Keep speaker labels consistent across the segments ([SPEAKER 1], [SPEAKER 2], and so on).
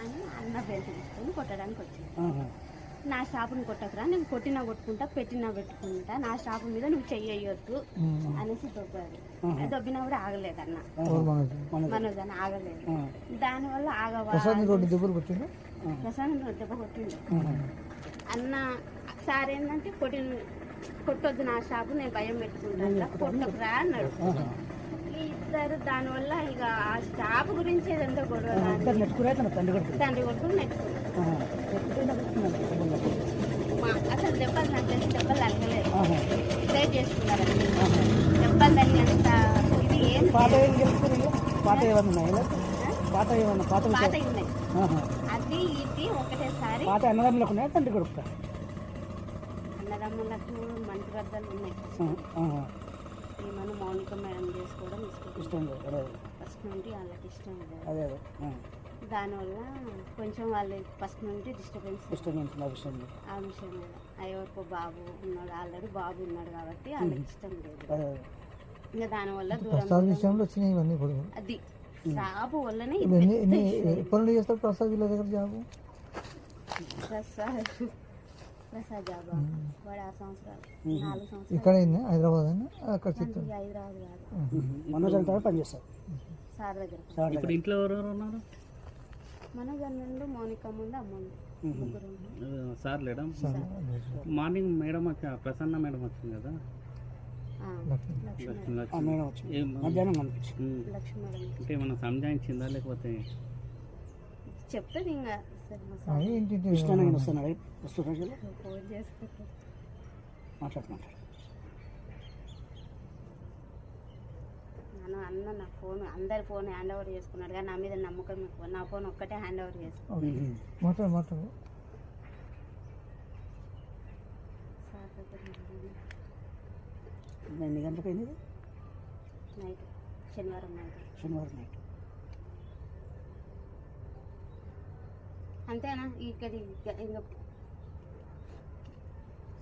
[SPEAKER 1] అని అన్న బెల్ట్ తీసుకొని కొట్టడానికి వచ్చింది. నా షాపుని కొట్టకురా నేను కొట్టినా కొట్టుకుంటా పెట్టినా పెట్టుకుంటా నా షాపు మీద నువ్వు చెయ్యొద్దు అనేసి దొబ్బాడు అది దొబ్బినా కూడా ఆగలేదు అన్న. మనోజ్. అని ఆగలేదు. దానివల్ల ఆగవా
[SPEAKER 2] రెండు దెబ్బలు కొట్టిండు?
[SPEAKER 1] ప్రసాదం దెబ్బ కొట్టిండు. అన్న సార్ ఏంటంటే కొట్టి కొట్టొద్దు నా షాపు నేను భయం పెట్టుకుంటా కొట్టకురా అన్నాడు. ఇద్దరు దానివల్ల ఇక ఆ షాపు గురించి ఏదంతా గొడవ
[SPEAKER 3] తండ్రి కొడుకు?
[SPEAKER 1] మా అసలు దెబ్బలు నాకు తెలిసి దెబ్బలు తగ్గలేదు. ప్రేర్ చేసుకున్నారు దెబ్బలు తగినంత ఇది ఏం
[SPEAKER 3] పాత? పాత ఏమన్నా? పాత ఏమన్నా పాత
[SPEAKER 1] పాత? ఉన్నాయి. అది ఇది ఒకటేసారి
[SPEAKER 3] పాత అన్నదమ్ములకు ఉన్నాయా? తండ్రి కొడుకు
[SPEAKER 1] అన్నదమ్ములకు మంచి వద్దలు ఉన్నాయి. మౌనిక మేడం చేసుకోవడం ఇష్టం ఫస్ట్ నుండి వాళ్ళకి ఇష్టం
[SPEAKER 3] అదే అదే. ఆ.
[SPEAKER 1] దానివల్ల కొంచెం వాళ్ళు ఫస్ట్ నుండి డిస్టర్బెన్స్
[SPEAKER 3] నుంచి నా విషయం.
[SPEAKER 1] ఆ విషయం ఎవరికో బాబు ఉన్నాడు ఆల్రెడీ బాబు ఉన్నాడు కాబట్టి వాళ్ళకి ఇష్టం లేదు. ఇంకా దానివల్ల
[SPEAKER 2] ప్రసాద్ విషయంలో వచ్చినాయి ఇవన్నీ కూడా
[SPEAKER 1] అది. సాబు వల్లనే
[SPEAKER 2] ఎన్ని నుండి చేస్తారు ప్రసాద్ వీళ్ళ దగ్గర జాబు?
[SPEAKER 1] ప్రసాద్. ప్రసాద్ జాబా వాడు ఆరు సంవత్సరాలు నాలుగు సంవత్సరాలు.
[SPEAKER 2] ఇక్కడ హైదరాబాద్ అని అక్కడ
[SPEAKER 1] హైదరాబాద్ కాదు.
[SPEAKER 3] మనోజ్ పనిచేస్తారు
[SPEAKER 1] సార్ దగ్గర.
[SPEAKER 4] ఇప్పుడు ఇంట్లో ఎవరెవరు ఉన్నారు?
[SPEAKER 1] మన నుండి మౌనిక ముందు అమ్మ ఉంది.
[SPEAKER 4] ఆ, సార్ లేడా? మార్నింగ్ మేడం వచ్చి ప్రసన్న మేడం వచ్చింది కదా? ఏమన్నా సంజాయించిందా లేకపోతే
[SPEAKER 1] చెప్తుంది ఇంకా
[SPEAKER 2] ఏంటి
[SPEAKER 3] వస్తున్నాడు? వస్తున్నాడు
[SPEAKER 1] ఫోన్ చేసుకుంటారు
[SPEAKER 3] మాట్లాడు మాట్లాడు.
[SPEAKER 1] నన్ను అన్న నా ఫోన్ అందరి ఫోన్ హ్యాండ్ ఓవర్ చేసుకున్నాడు కానీ నా మీద నమ్మకం ఎక్కువ. నా ఫోన్ ఒక్కటే హ్యాండ్ ఓవర్ చేసుకున్నాడు
[SPEAKER 3] ఎన్ని గంటలకు అయింది?
[SPEAKER 1] నైట్ శనివారం నైట్.
[SPEAKER 3] శనివారం నైట్.
[SPEAKER 1] అంతేనా? ఇక్కడ ఇక- ఇంకా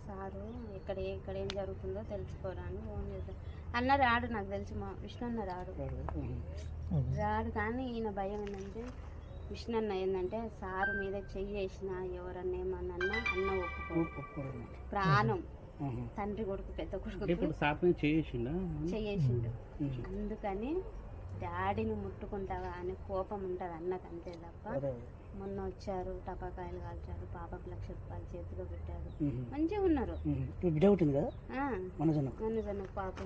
[SPEAKER 1] సారు ఇక్కడ ఏ- ఇక్కడ ఏం జరుగుతుందో తెలుసుకోరా అని ఫోన్ చేద్దాం అన్న రాడు నాకు తెలిసి మా విష్ణు అన్న రాడు. రాడు కానీ ఈయన భయం ఏంటంటే విష్ణు అన్న ఏంటంటే సారు మీద చెయ్యి వేసిన ఎవరన్నా ఏమన్నా అన్న ఒప్పుకో ప్రాణం. తండ్రి కొడుకు పెద్ద కొడుకు. చెయ్యేసిండు అందుకని డాడీని ముట్టుకుంటావా అనే కోపం ఉంటుంది అన్నకు అంతే తప్ప. మొన్న వచ్చారు టపాకాయలు కాల్చారు పాపకు లక్ష రూపాయలు చేతిలో పెట్టారు. మంచిగా ఉన్నారు
[SPEAKER 3] ఉహు. ఇప్పుడు బిడ్డ పుట్టింది కదా
[SPEAKER 1] ఆ,
[SPEAKER 3] మనోజ్ అన్నకు
[SPEAKER 1] నన్ను జన పాప